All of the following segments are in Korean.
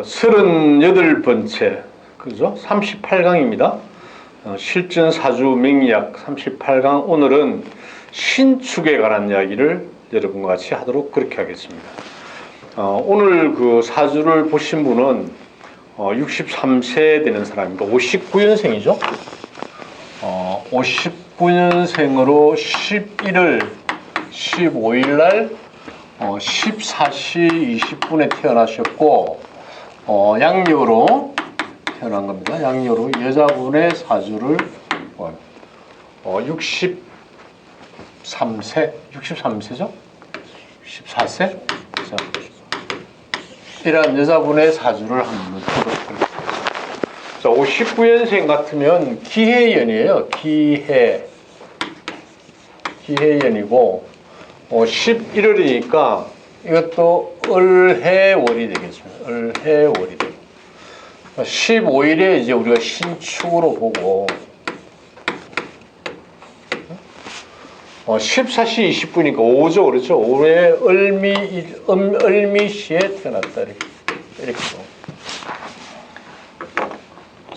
자, 38번째, 그죠? 38강입니다. 어, 실전 사주 맹약 38강 오늘은 신축에 관한 이야기를 여러분과 같이 하도록 그렇게 하겠습니다. 어, 오늘 그 사주를 보신 분은 어, 63세 되는 사람입니다. 59년생이죠. 어, 59년생으로 11월 15일 날 어, 14시 20분에 태어나셨고 어, 양력으로 태어난 겁니다. 양력으로 여자분의 사주를 어, 어, 63세, 63세죠? 14세? 자, 이런 여자분의 사주를 한번 보도록. 자, 59년생 같으면 기해연이에요. 기해. 기해연이고, 어, 11월이니까 이것도 을해월이 되겠습니다. 을해월이 되고. 15일에 이제 우리가 신축으로 보고, 어, 14시 20분이니까 5죠. 그렇죠. 올해 을미, 음, 을미시에 태어났다. 이렇게. 이렇게.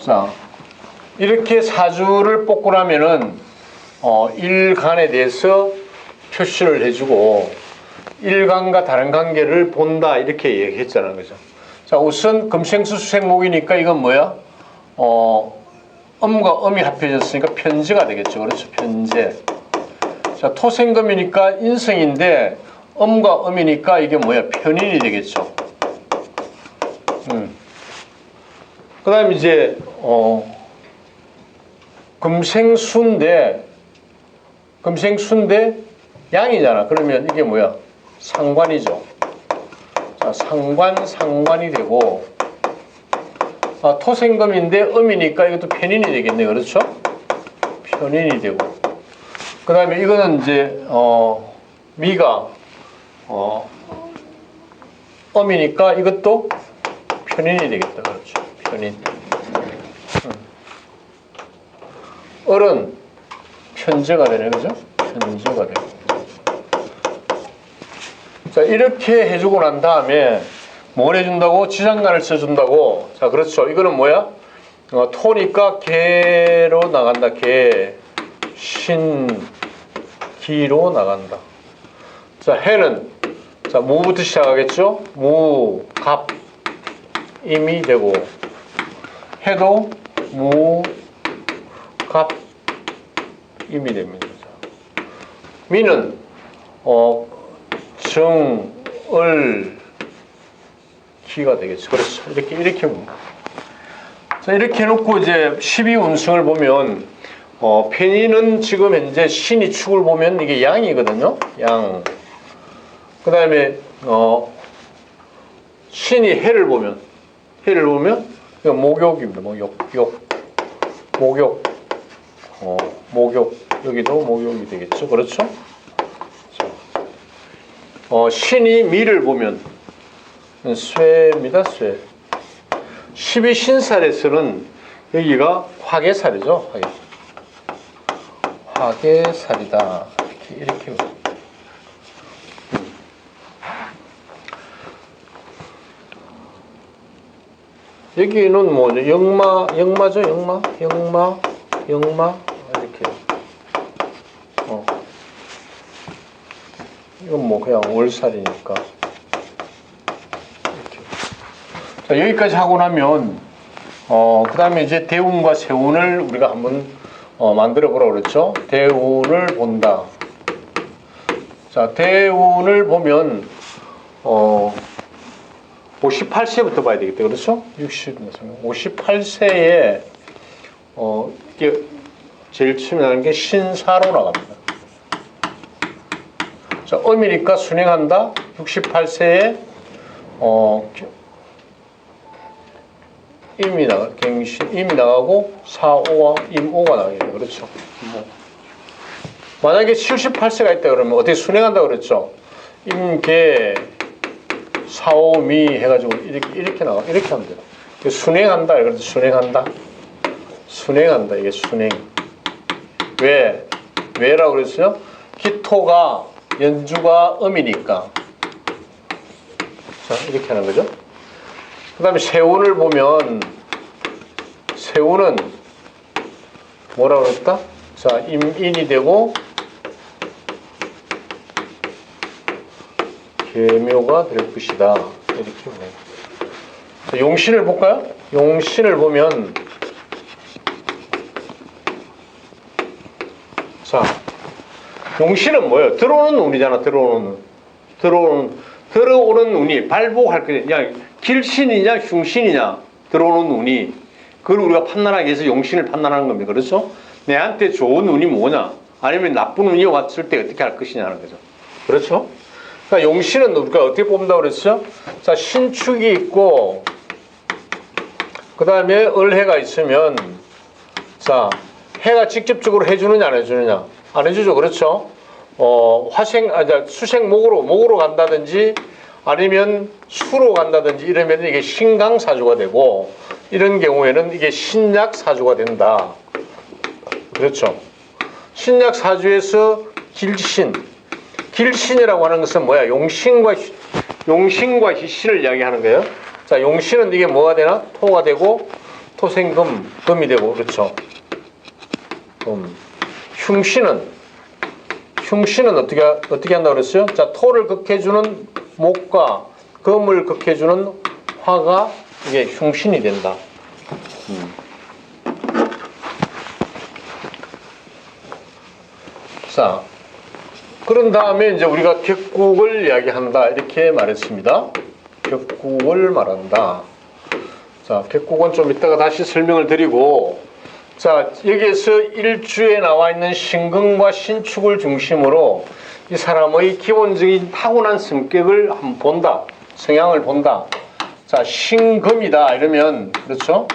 자, 이렇게 사주를 뽑고 나면은, 어, 일간에 대해서 표시를 해주고, 일간과 다른 관계를 본다. 이렇게 얘기했잖아요. 그죠? 자, 우선 금생수 수생목이니까 이건 뭐야? 어, 음과 음이 합해졌으니까 편제가 되겠죠. 그렇죠. 편제. 자, 토생금이니까 인성인데 음과 음이니까 이게 뭐야? 편인이 되겠죠. 음. 그 다음에 이제 어 금생수인데 금생수인데 양이잖아. 그러면 이게 뭐야? 상관이죠. 자, 상관 상관이 되고 아, 토생금인데 음이니까 이것도 편인이 되겠네. 그렇죠? 편인이 되고 그 다음에 이거는 이제 어, 미가 어, 음이니까 이것도 편인이 되겠다. 그렇죠. 편인. 음. 을은 편제가 되네. 그죠? 편제가 되고. 자, 이렇게 해주고 난 다음에 뭘 해준다고? 지장간을 써준다고. 자, 그렇죠. 이거는 뭐야? 어, 토니까 개로 나간다. 개. 신. 기로 나간다. 자, 해는 자, 무부터 시작하겠죠? 무, 갑, 임이 되고 해도 무, 갑, 임이 됩니다. 자, 미는 어, 정, 을, 기가 되겠죠. 그렇죠. 이렇게 이렇게. 자, 이렇게 해놓고 이제 12운승을 보면 어, 편인은 지금 현재 신이 축을 보면 이게 양이거든요. 양. 그 다음에 어, 신이 해를 보면 해를 보면 이거 목욕입니다. 목욕, 욕, 목욕, 어, 목욕 여기도 목욕이 되겠죠. 그렇죠? 자, 어, 신이 미를 보면 쇠입니다. 쇠. 12신살에서는 여기가 화계살이죠. 화계. 화계살이다. 이렇게, 이렇게. 여기는 뭐 영마 영마죠 영마 영마 영마 이렇게 어 이건 뭐 그냥 월살이니까 이렇게 자 여기까지 하고 나면 어 그 다음에 이제 대운과 세운을 우리가 한번 어, 만들어 보라 그랬죠 대운을 본다 자 대운을 보면 어 58세부터 봐야 되겠다. 그렇죠? 60, 58세에, 어, 이게 제일 처음에 나는 게 신사로 나갑니다. 자, 음이니까 순행한다. 68세에, 어, 임이 나가, 갱신, 임이 나가고, 사오와 임오가 나가요. 그렇죠. 뭐. 만약에 78세가 있다 그러면 어떻게 순행한다 그랬죠? 임계, 사오미 해가지고 이렇게 이렇게 나와 이렇게 하면 돼요. 순행한다 때 순행한다. 순행한다 이게 순행. 왜 왜라고 그랬어요? 기토가 연주가 음이니까. 자 이렇게 하는 거죠. 그 다음에 세운을 보면 세운은 뭐라 그랬다? 자, 임인이 되고 계묘가 될 것이다. 이렇게 보네. 자, 용신을 볼까요? 용신을 보면 자, 용신은 뭐예요? 들어오는 운이잖아. 들어오는 운. 들어오는 들어오는 운이 발복할 거냐? 야, 길신이냐 흉신이냐 들어오는 운이 그걸 우리가 판단하기 위해서 용신을 판단하는 겁니다. 그렇죠? 내한테 좋은 운이 뭐냐? 아니면 나쁜 운이 왔을 때 어떻게 할 것이냐는 거죠. 그렇죠? 그러니까 용신은 우리가 어떻게 뽑는다고 그랬죠? 자, 신축이 있고 그 다음에 을해가 있으면 자, 해가 직접적으로 해주느냐 안 해주느냐? 안 해주죠. 그렇죠? 어, 화생, 아, 자, 수생 목으로, 목으로 간다든지 아니면 수로 간다든지 이러면 이게 신강사주가 되고 이런 경우에는 이게 신약사주가 된다. 그렇죠. 신약사주에서 길신, 길신이라고 하는 것은 뭐야? 용신과, 희- 용신과 희신을 이야기하는 거예요. 자, 용신은 이게 뭐가 되나? 토가 되고 토생금, 금이 되고 그렇죠. 금. 흉신은 흉신은 어떻게 어떻게 한다고 그랬어요? 자, 토를 극해 주는 목과 금을 극해 주는 화가 이게 흉신이 된다. 음. 자, 그런 다음에 이제 우리가 격국을 이야기한다 이렇게 말했습니다. 격국을 말한다. 자, 격국은 좀 이따가 다시 설명을 드리고 자, 여기에서 일주에 나와 있는 신금과 신축을 중심으로 이 사람의 기본적인 타고난 성격을 한번 본다. 성향을 본다. 자, 신금이다. 이러면, 그렇죠?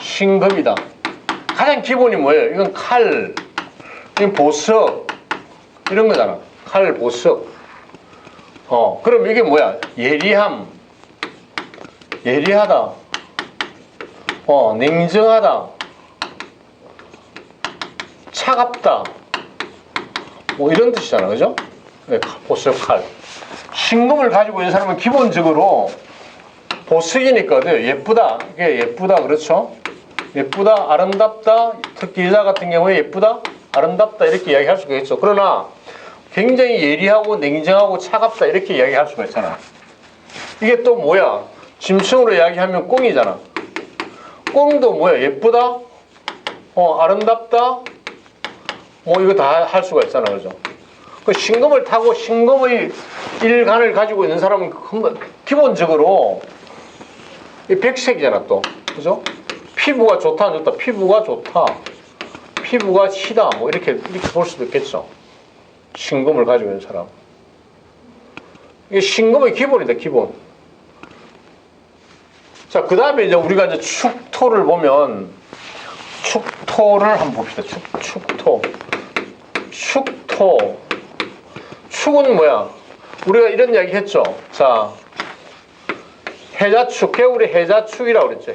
신금이다. 가장 기본이 뭐예요? 이건 칼, 이건 보석, 이런 거잖아. 칼, 보석. 어, 그럼 이게 뭐야? 예리함, 예리하다. 어, 냉정하다. 차갑다. 뭐 이런 뜻이잖아, 그죠? 네, 보석 칼. 신금을 가지고 있는 사람은 기본적으로 보석이니까 요 예쁘다. 이게 예쁘다, 그렇죠? 예쁘다, 아름답다. 특히 여자 같은 경우에 예쁘다, 아름답다 이렇게 이야기할 수가 있죠. 그러나 굉장히 예리하고 냉정하고 차갑다 이렇게 이야기할 수가 있잖아. 이게 또 뭐야? 짐승으로 이야기하면 꽁이잖아. 꽁도 뭐야? 예쁘다, 어, 아름답다, 뭐 이거 다 할 수가 있잖아, 그죠? 그 신금을 타고 신금의 일간을 가지고 있는 사람은 그 기본적으로 이 백색이잖아, 또, 그죠? 피부가 좋다, 안 좋다, 피부가 좋다, 피부가 시다, 뭐 이렇게 이렇게 볼 수도 있겠죠. 신금을 가지고 있는 사람. 이게 신금의 기본이다, 기본. 자, 그 다음에 이제 우리가 이제 축토를 보면 축토를 한번 봅시다. 축, 축토. 축토. 축은 뭐야? 우리가 이런 이야기 했죠. 자, 해자축, 개울이 해자축이라고 그랬죠.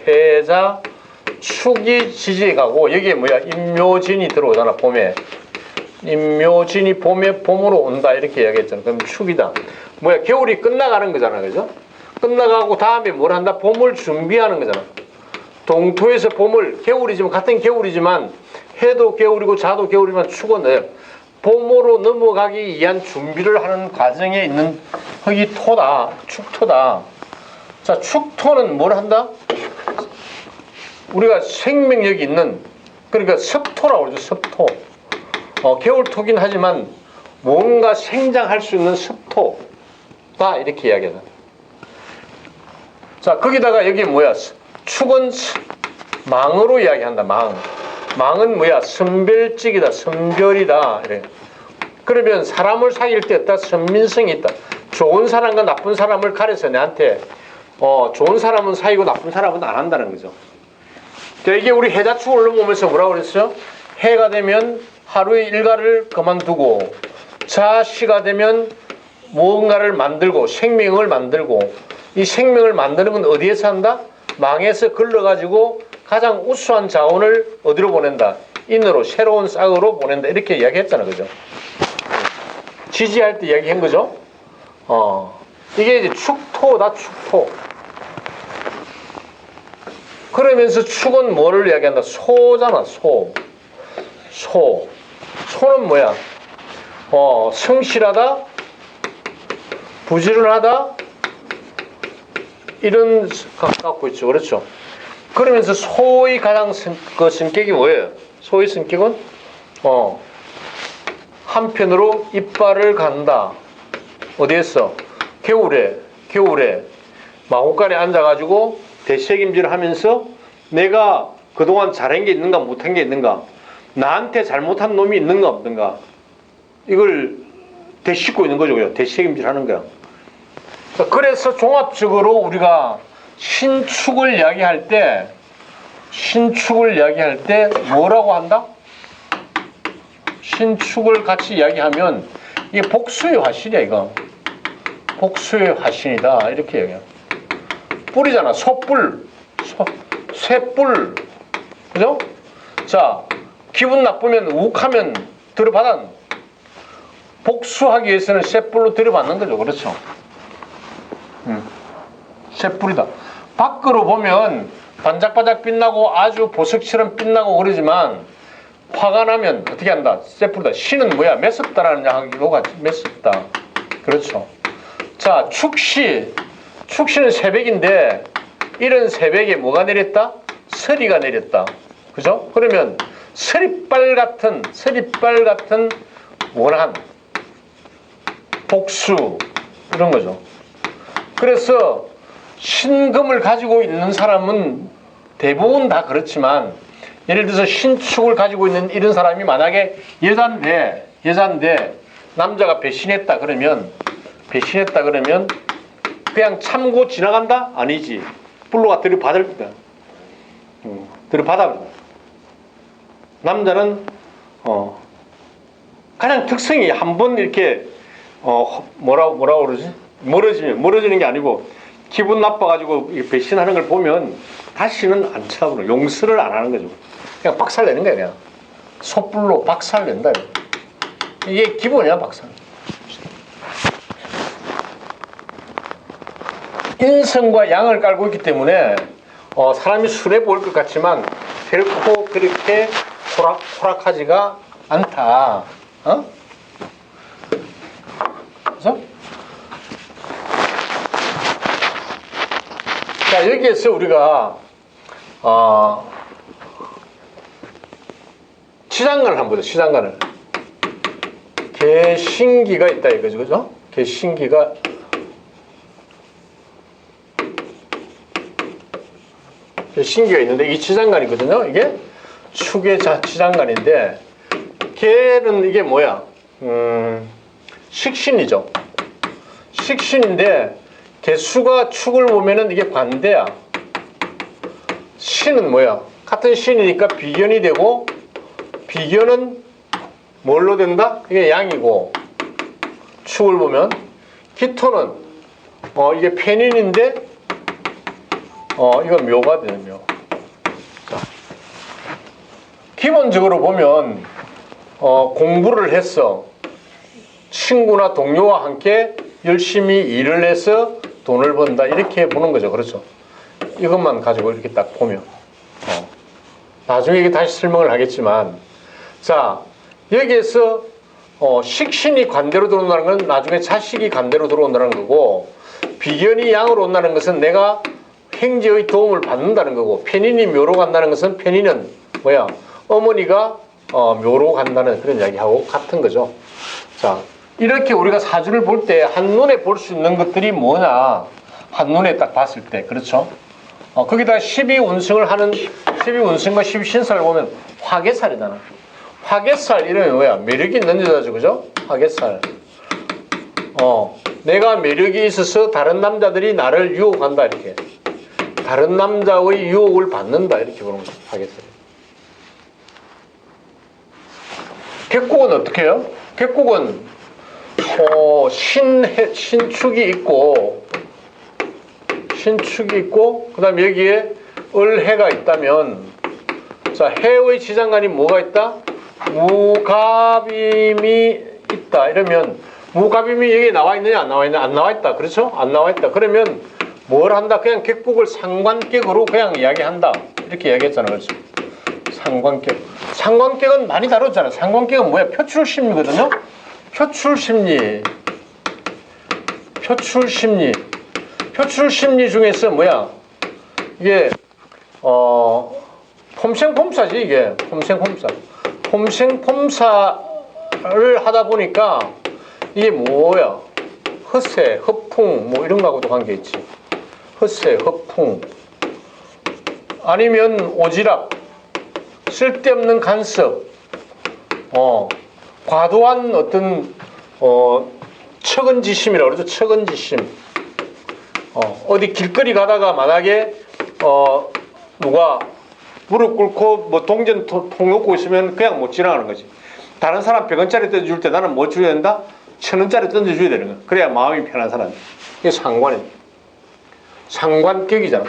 해자축이 지지해 가고, 여기에 뭐야? 임묘진이 들어오잖아, 봄에. 임묘진이 봄에 봄으로 온다, 이렇게 이야기했잖아. 그럼 축이다. 뭐야? 겨울이 끝나가는 거잖아, 그죠? 끝나가고 다음에 뭘 한다? 봄을 준비하는 거잖아. 동토에서 봄을 겨울이지만 같은 겨울이지만 해도 겨울이고 자도 겨울이지만 네. 봄으로 넘어가기 위한 준비를 하는 과정에 있는 흙이 토다 축토다. 자 축토는 뭘 한다? 우리가 생명력이 있는 그러니까 습토라고 그러죠 습토. 어, 겨울토긴 하지만 뭔가 생장할 수 있는 습토다 이렇게 이야기하다 자 거기다가 여기 뭐야 축은 스- 망으로 이야기한다. 망. 망은 뭐야? 선별직이다. 선별이다. 이래. 그러면 사람을 사귈 때 어떤 선민성이 있다. 좋은 사람과 나쁜 사람을 가려서 내한테 어, 좋은 사람은 사귀고 나쁜 사람은 안 한다는 거죠. 자, 이게 우리 해자축을 올라보면서 뭐라고 그랬어요? 해가 되면 하루의 일과를 그만두고 자 시가 되면 무언가를 만들고 생명을 만들고 이 생명을 만드는 건 어디에서 한다? 망에서 걸러가지고 가장 우수한 자원을 어디로 보낸다? 인으로 새로운 싹으로 보낸다 이렇게 이야기했잖아 그죠? 지지할 때 이야기한 거죠? 어 이게 이제 축토다 축토 그러면서 축은 뭐를 이야기한다? 소잖아, 소. 소. 소는 뭐야? 어, 성실하다, 부지런하다, 이런 갖고 있죠. 그렇죠? 그러면서 소의 가장 성, 그 성격이 뭐예요? 소의 성격은 어 한편으로 이빨을 간다. 어디에서? 겨울에 겨울에 마곡간에 앉아가지고 대책임질을 하면서 내가 그동안 잘한 게 있는가 못한 게 있는가 나한테 잘못한 놈이 있는가 없는가 이걸 되씹고 있는 거죠. 대책임질 하는 거야. 그래서 종합적으로 우리가 신축을 이야기할 때 신축을 이야기할 때 뭐라고 한다? 신축을 같이 이야기하면 이게 복수의 화신이야 이거 복수의 화신이다 이렇게 얘기해 뿔이잖아 소뿔 소, 쇠뿔 그죠? 자 기분 나쁘면 욱하면 들어받아 복수하기 위해서는 쇠뿔로 들어받는 거죠 그렇죠? 쇠뿔이다. 밖으로 보면 반짝반짝 빛나고 아주 보석처럼 빛나고 그러지만 화가 나면 어떻게 한다? 쇠뿔이다. 신은 뭐야? 매섭다라는 같이 매섭다. 그렇죠. 자, 축시. 축시는 새벽인데 이런 새벽에 뭐가 내렸다? 서리가 내렸다. 그죠? 그러면 서리빨 같은 서리빨 같은 원한 복수 이런 거죠. 그래서 신금을 가지고 있는 사람은 대부분 다 그렇지만 예를 들어서 신축을 가지고 있는 이런 사람이 만약에 여잔데 여잔데 남자가 배신했다 그러면 배신했다 그러면 그냥 참고 지나간다? 아니지. 불로가 들이받을 거야 음, 들이받아 남자는 어 가장 특성이 한 번 이렇게 어 뭐라 뭐라 그러지? 멀어지면 멀어지는 게 아니고 기분 나빠가지고 이 배신하는 걸 보면 다시는 안 차버려 용서를 안 하는 거죠. 그냥 박살 내는 거야 그냥 솥불로 박살 낸다. 이게 기본이야 박살. 인성과 양을 깔고 있기 때문에 어, 사람이 순해 보일 것 같지만 결코 그렇게 호락 호락하지가 않다. 어? 그래서 자 여기에서 우리가 어, 시장관을 한번 보자. 시장관을 개신기가 있다 이거죠, 그죠? 개신기가 개신기가 있는데 이 지장관이거든요. 이게 축의 자 지장관인데 개는 이게 뭐야? 음, 식신이죠. 식신인데 개수가 축을 보면은 이게 반대야. 신은 뭐야? 같은 신이니까 비견이 되고 비견은 뭘로 된다? 이게 양이고 축을 보면 기토는 어 이게 편인인데 어 이건 묘가 되는 묘. 자, 기본적으로 보면 어 공부를 했어. 친구나 동료와 함께 열심히 일을 해서 돈을 번다 이렇게 보는 거죠. 그렇죠? 이것만 가지고 이렇게 딱 보면 어. 나중에 다시 설명을 하겠지만 자 여기에서 어, 식신이 관대로 들어온다는 건 나중에 자식이 관대로 들어온다는 거고 비견이 양으로 온다는 것은 내가 행지의 도움을 받는다는 거고 편인이 묘로 간다는 것은 편인은 뭐야 어머니가 어, 묘로 간다는 그런 이야기하고 같은 거죠. 자 이렇게 우리가 사주를 볼 때 한눈에 볼 수 있는 것들이 뭐냐? 한눈에 딱 봤을 때 그렇죠? 어, 거기다 12운승을 하는 12운승과 12신살을 보면 화개살이잖아. 화개살 이름이 뭐야? 매력이 있는 여자죠 그죠? 화개살. 어 내가 매력이 있어서 다른 남자들이 나를 유혹한다 이렇게. 다른 남자의 유혹을 받는다 이렇게 보는 거죠 화개살 객국은 어떻게 해요? 객국은 어, 신해, 신축이 있고 신축이 있고 그 다음 여기에 을해가 있다면 자 해의 지장간이 뭐가 있다? 무갑임이 있다 이러면 무갑임이 여기 나와 있느냐 안 나와 있느냐 안 나와 있다 그렇죠? 안 나와 있다 그러면 뭘 한다? 그냥 객국을 상관객으로 그냥 이야기한다. 이렇게 이야기했잖아. 그렇죠? 상관객. 상관객은 많이 다뤘잖아. 상관객은 뭐야? 표출심리거든요. 표출심리. 표출심리. 표출심리 중에서 뭐야? 이게 어 폼생폼사지 이게 폼생폼사. 폼생폼사를 하다 보니까 이게 뭐야? 헛새, 허풍 뭐 이런 거하고도 관계 있지. 헛새, 허풍 아니면 오지랖, 쓸데없는 간섭, 어 과도한 어떤 어 척은지심이라고 그러죠. 척은지심. 어 어디 길거리 가다가 만약에 어 누가 무릎 꿇고 뭐 동전 통 놓고 있으면 그냥 못 지나가는 거지. 다른 사람 100원짜리 던져줄 때 나는 뭐 줘야 된다? 천 원짜리 던져줘야 되는 거야. 그래야 마음이 편한 사람. 이게 상관이야. 상관격이잖아.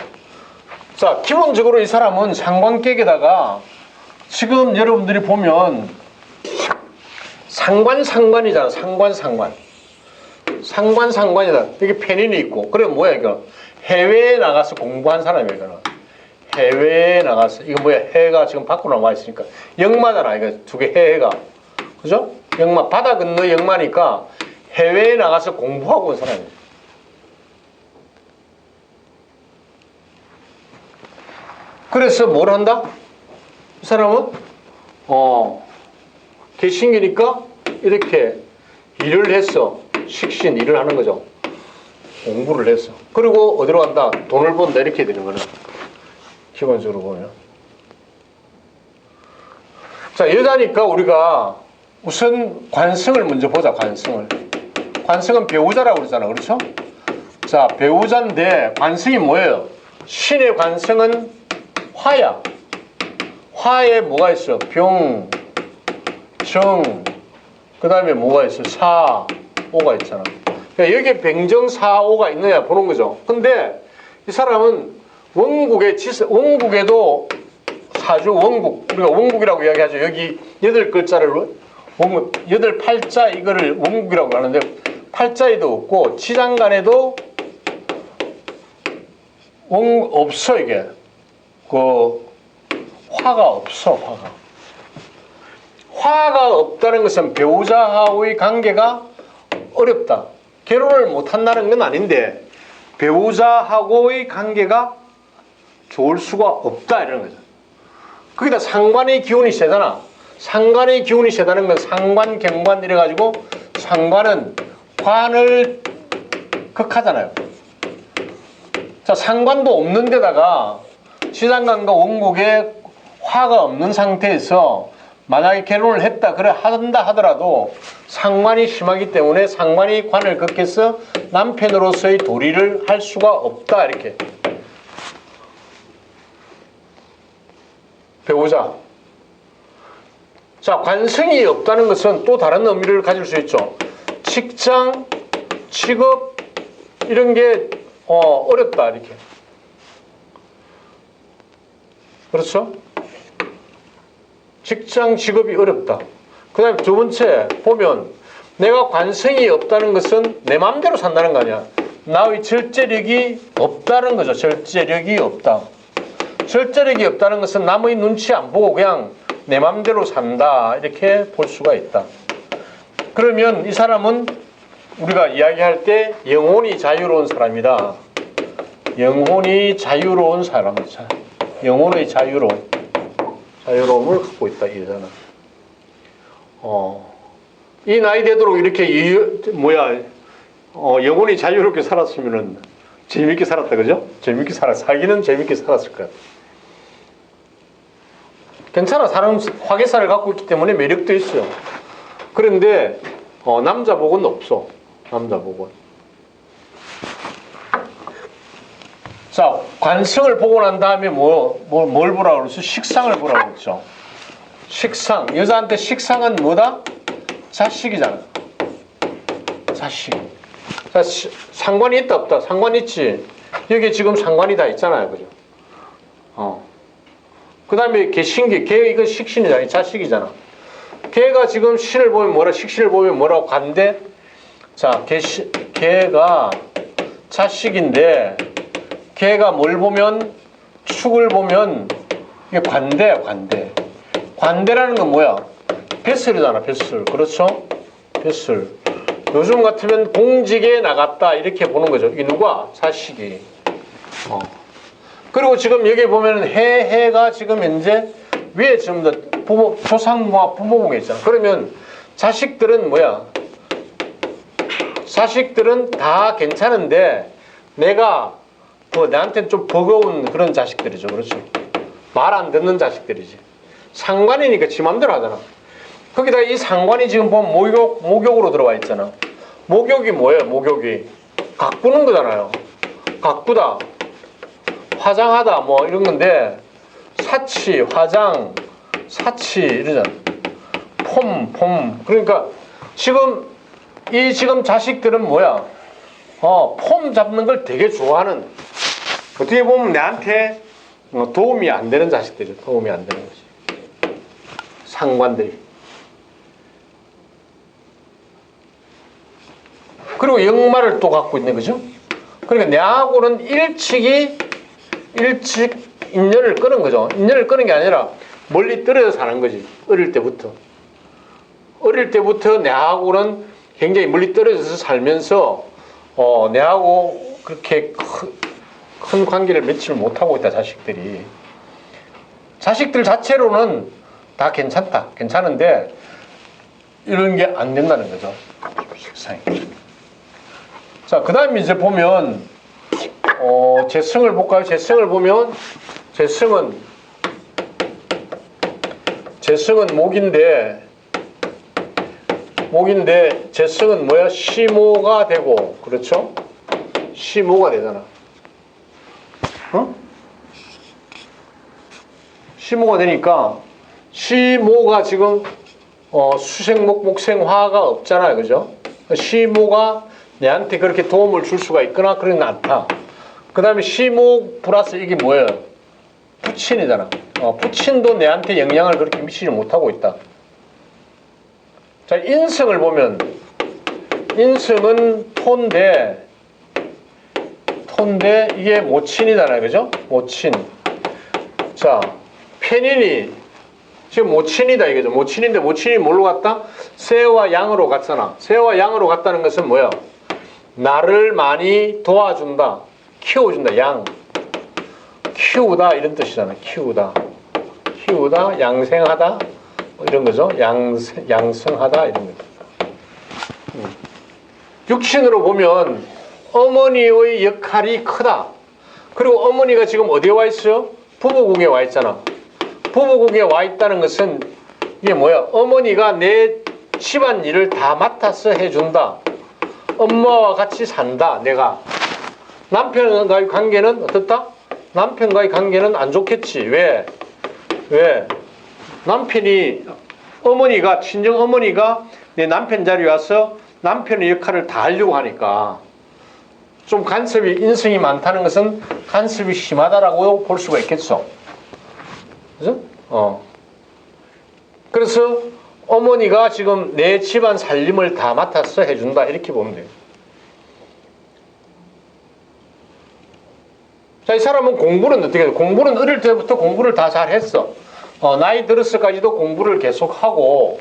자, 기본적으로 이 사람은 상관격에다가 지금 여러분들이 보면 상관 상관이잖아. 상관 상관. 상관 상관이다. 이게 페닌이 있고. 그래 뭐야 이거? 해외에 나가서 공부한 이거는. 해외에 나가서 이거 뭐야? 해가 지금 밖으로 나와 있으니까 영마잖아. 이거 두 개 해가. 그죠? 영마 바다 건너 영마니까 해외에 나가서 공부하고 온 사람이야. 그래서 뭘 한다? 이 사람은 어 개신기니까 이렇게 일을 했어. 식신 일을 하는 거죠. 공부를 했어. 그리고 어디로 간다? 돈을 번다 이렇게 되는 거는 기본적으로 보면. 자 여자니까 우리가 우선 관성을 먼저 보자. 관성을. 관성은 배우자라고 그러잖아. 그렇죠? 자 배우자인데 관성이 뭐예요? 신의 관성은 화야. 화에 뭐가 있어? 병, 정, 그 다음에 뭐가 있어? 사, 오가 있잖아. 그러니까 여기에 병정사오가 있느냐 보는 거죠. 근데 이 사람은 원국의 지스, 원국에도 사주 원국, 우리가 원국이라고 이야기하죠. 여기 여덟 글자를 원국, 여덟 팔자 이거를 원국이라고 하는데 팔자에도 없고 지장간에도 원 없어 이게. 그 화가 없어 화가 화가 없다는 것은 배우자하고의 관계가 어렵다. 결혼을 못 한다는 건 아닌데 배우자하고의 관계가 좋을 수가 없다 이런 거죠. 거기다 상관의 기운이 세잖아. 상관의 기운이 세다는 건 상관 경관 이래 가지고 상관은 관을 극하잖아요. 자 상관도 없는 데다가 시장관과 원국에 화가 없는 상태에서 만약에 결혼을 했다 그래 한다 하더라도 상관이 심하기 때문에 상관이 관을 극해서 남편으로서의 도리를 할 수가 없다 이렇게. 배우자. 자 관성이 없다는 것은 또 다른 의미를 가질 수 있죠. 직장 직업 이런 게 어, 어렵다 이렇게. 그렇죠? 직장 직업이 어렵다. 그 다음에 두 번째 보면 내가 관성이 없다는 것은 내 마음대로 산다는 거 아니야. 나의 절제력이 없다는 거죠. 절제력이 없다. 절제력이 없다는 것은 남의 눈치 안 보고 그냥 내 마음대로 산다. 이렇게 볼 수가 있다. 그러면 이 사람은 우리가 이야기할 때 영혼이 자유로운 사람이다. 영혼이 자유로운 사람이다. 영혼의 자유로움, 자유로움을 갖고 있다 이 여자는. 어, 이 나이 되도록 이렇게 이, 뭐야, 어, 영혼이 자유롭게 살았으면은 재밌게 살았다 그죠? 재밌게 살았, 살기는 재밌게 살았을 거야. 괜찮아, 사람 화개살을 갖고 있기 때문에 매력도 있어요. 그런데 어, 남자 복은 없어, 남자 복은. 자, 관성을 보고 난 다음에 뭐, 뭐, 뭘 보라고 그랬어? 식상을 보라고 그랬죠. 식상. 여자한테 식상은 뭐다? 자식이잖아. 자식. 자, 시, 상관이 있다, 없다? 상관 있지. 여기 지금 상관이 다 있잖아요. 그죠? 어. 그 다음에 개신기. 개, 이거 식신이잖아. 자식이잖아. 개가 지금 신을 보면 뭐라, 식신을 보면 뭐라고 간대? 자, 개, 개가 자식인데, 걔가 뭘 보면 축을 보면 이게 관대야 관대. 관대라는 건 뭐야? 뱃슬이잖아 뱃슬. 그렇죠? 뱃슬. 요즘 같으면 공직에 나갔다 이렇게 보는 거죠. 이게 누가? 자식이. 어. 그리고 지금 여기 보면 해 해가 지금 현재 위에 지금 부모 조상과 부모궁에 있잖아. 그러면 자식들은 뭐야? 자식들은 다 괜찮은데 내가 뭐 나한테 좀 버거운 그런 자식들이죠. 그렇죠? 말 안 듣는 자식들이지. 상관이니까 지 맘대로 하잖아. 거기다 이 상관이 지금 보면 목욕, 목욕으로 들어와 있잖아. 목욕이 뭐예요? 목욕이. 가꾸는 거잖아요. 가꾸다. 화장하다 뭐 이런 건데 사치, 화장, 사치 이러잖아. 폼, 폼. 그러니까 지금 이 지금 자식들은 뭐야? 어, 폼 잡는 걸 되게 좋아하는 어떻게 보면 내한테 어, 도움이 안 되는 자식들이 도움이 안 되는 거지. 상관들이. 그리고 역마를 또 갖고 있는 거죠. 그러니까 내하고는 일찍이 일찍 인연을 끊은 거죠. 인연을 끊은 게 아니라 멀리 떨어져 사는 거지. 어릴 때부터. 어릴 때부터 내하고는 굉장히 멀리 떨어져서 살면서 어, 내하고 그렇게 큰, 큰 관계를 맺지를 못하고 있다 자식들이. 자식들 자체로는 다 괜찮다. 괜찮은데 이런 게 안 된다는 거죠. 세상에. 자, 그 다음에 이제 보면 어, 재성을 볼까요? 재성을 보면 재성은 재성은 목인데 목인데 재성은 뭐야? 시모가 되고 그렇죠? 시모가 되잖아. 어? 시모가 되니까 시모가 지금 어, 수생목 목생화가 없잖아요. 그죠? 시모가 내한테 그렇게 도움을 줄 수가 있거나 그런 건 않다. 그 다음에 시목 플러스 이게 뭐예요? 부친이잖아. 어, 부친도 내한테 영향을 그렇게 미치지 못하고 있다. 자, 인성을 보면, 인성은 토인데, 토인데, 이게 모친이잖아요. 그죠? 모친. 자, 편인이, 지금 모친이다 이거죠. 모친인데, 모친이 뭘로 갔다? 새와 양으로 갔잖아. 새와 양으로 갔다는 것은 뭐야? 나를 많이 도와준다. 키워준다. 양. 키우다. 이런 뜻이잖아. 키우다. 키우다. 양생하다. 뭐 이런 거죠. 양, 양성하다. 이런 거죠. 음. 육신으로 보면 어머니의 역할이 크다. 그리고 어머니가 지금 어디에 와 있어요? 부부궁에 와 있잖아. 부부궁에 와 있다는 것은 이게 뭐야? 어머니가 내 집안 일을 다 맡아서 해준다. 엄마와 같이 산다. 내가 남편과의 관계는 어떻다? 남편과의 관계는 안 좋겠지. 왜? 왜? 남편이 어머니가 친정 어머니가 내 남편 자리에 와서 남편의 역할을 다 하려고 하니까 좀 간섭이 인성이 많다는 것은 간섭이 심하다라고 볼 수가 있겠죠. 그죠? 어. 그래서 어머니가 지금 내 집안 살림을 다 맡아서 해준다 이렇게 보면 돼요. 자, 이 사람은 공부는 어떻게 해요? 공부는 어릴 때부터 공부를 다 잘했어. 어, 나이 들었을까지도 공부를 계속하고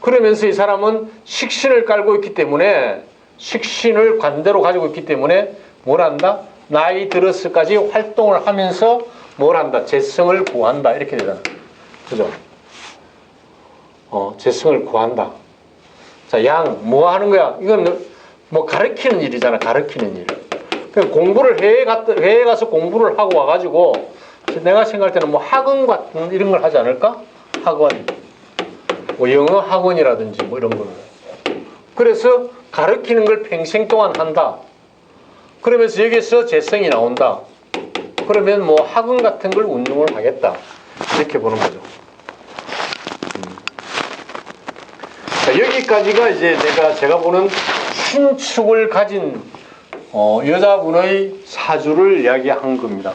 그러면서 이 사람은 식신을 깔고 있기 때문에 식신을 관대로 가지고 있기 때문에 뭘 한다? 나이 들었을까지 활동을 하면서 뭘 한다? 재성을 구한다. 이렇게 되잖아. 그죠? 어, 재성을 구한다. 자, 양, 뭐 하는 거야? 이건 뭐 가르치는 일이잖아. 가르치는 일. 그 공부를 해외 갔 해외 가서 공부를 하고 와가지고 내가 생각할 때는 뭐 학원 같은 이런 걸 하지 않을까? 학원, 뭐 영어 학원이라든지 뭐 이런 거를. 그래서 가르치는 걸 평생 동안 한다. 그러면서 여기서 재성이 나온다. 그러면 뭐 학원 같은 걸 운영을 하겠다. 이렇게 보는 거죠. 자, 여기까지가 이제 내가 제가 보는 신축을 가진 어, 여자분의 사주를 이야기한 겁니다.